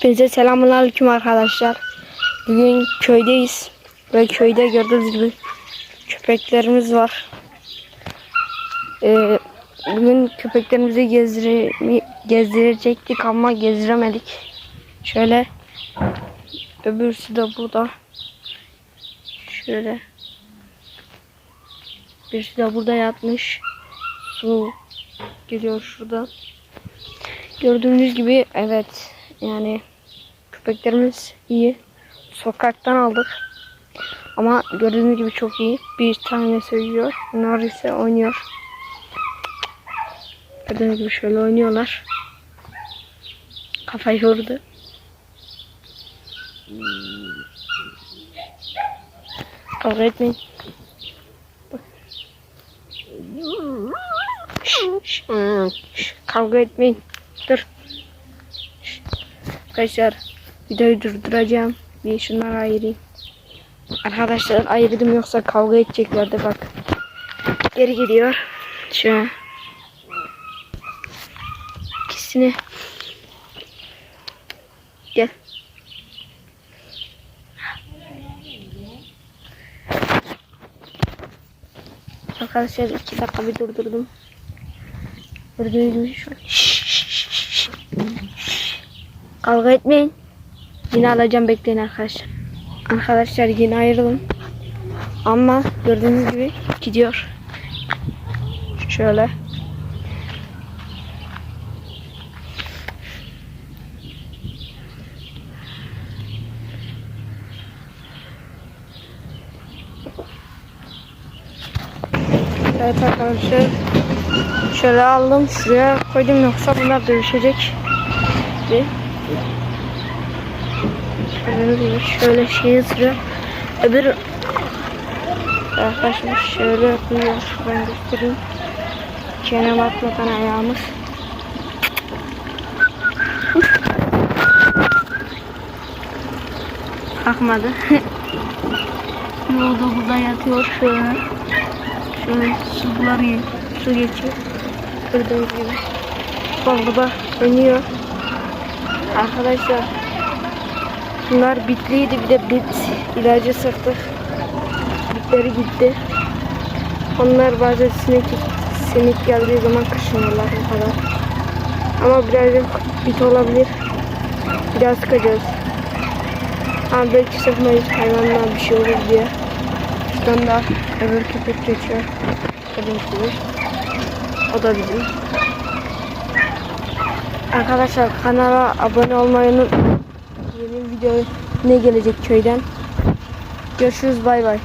Hepinize selamünaleyküm arkadaşlar. Bugün köydeyiz. Ve köyde gördüğünüz gibi köpeklerimiz var. Ee, bugün köpeklerimizi gezdire, gezdirecektik ama gezdiremedik. Şöyle öbürsü de burada. Şöyle. Birisi de burada yatmış. Su geliyor şuradan. Gördüğünüz gibi evet yani köpeklerimiz iyi. Sokaktan aldık. Ama gördüğünüz gibi çok iyi. Bir tane söylüyor. Nar ise oynuyor. Gördüğünüz gibi şöyle oynuyorlar. Kafayı yordu. Kavga etmeyin. Şş, şş, Kavga etmeyin. Dur. Arkadaşlar videoyu durduracağım. Bir şunları ayırayım. Arkadaşlar ayırdım yoksa kavga edeceklerdi bak. Geri gidiyor. Şu İkisini. Gel. Arkadaşlar iki dakika bir durdurdum. Gördüğünüz gibi şu an. Kavga etmeyin. Yine alacağım bekleyin arkadaşlar. Arkadaşlar yine ayrılın. Ama gördüğünüz gibi gidiyor. Şöyle. Evet arkadaşlar. Şöyle aldım şuraya koydum yoksa bunlar dövüşecek. Bir. Şöyle şey ısırıyor. Öbür arkadaşlar şöyle yapıyor. Ben göstereyim. Çenem atmadan ayağımız. Kalkmadı. Yolda burada yatıyor şöyle. Şöyle sular. Su geçiyor. Gördüğünüz gibi. Bak burada oynuyor. Arkadaşlar Bunlar bitliydi bir de bit ilacı sıktık. Bitleri gitti. Onlar bazen sinek, sinek geldiği zaman kaşınıyorlar bu kadar. Ama birazcık bit olabilir. Bir daha sıkacağız. Ama belki sıkmayız hayvanlar bir şey olur diye. Şuradan da öbür köpek geçiyor. Gibi. O da bizim. Arkadaşlar kanala abone olmayı unutmayın. Yeni video ne gelecek köyden. Görüşürüz bay bay.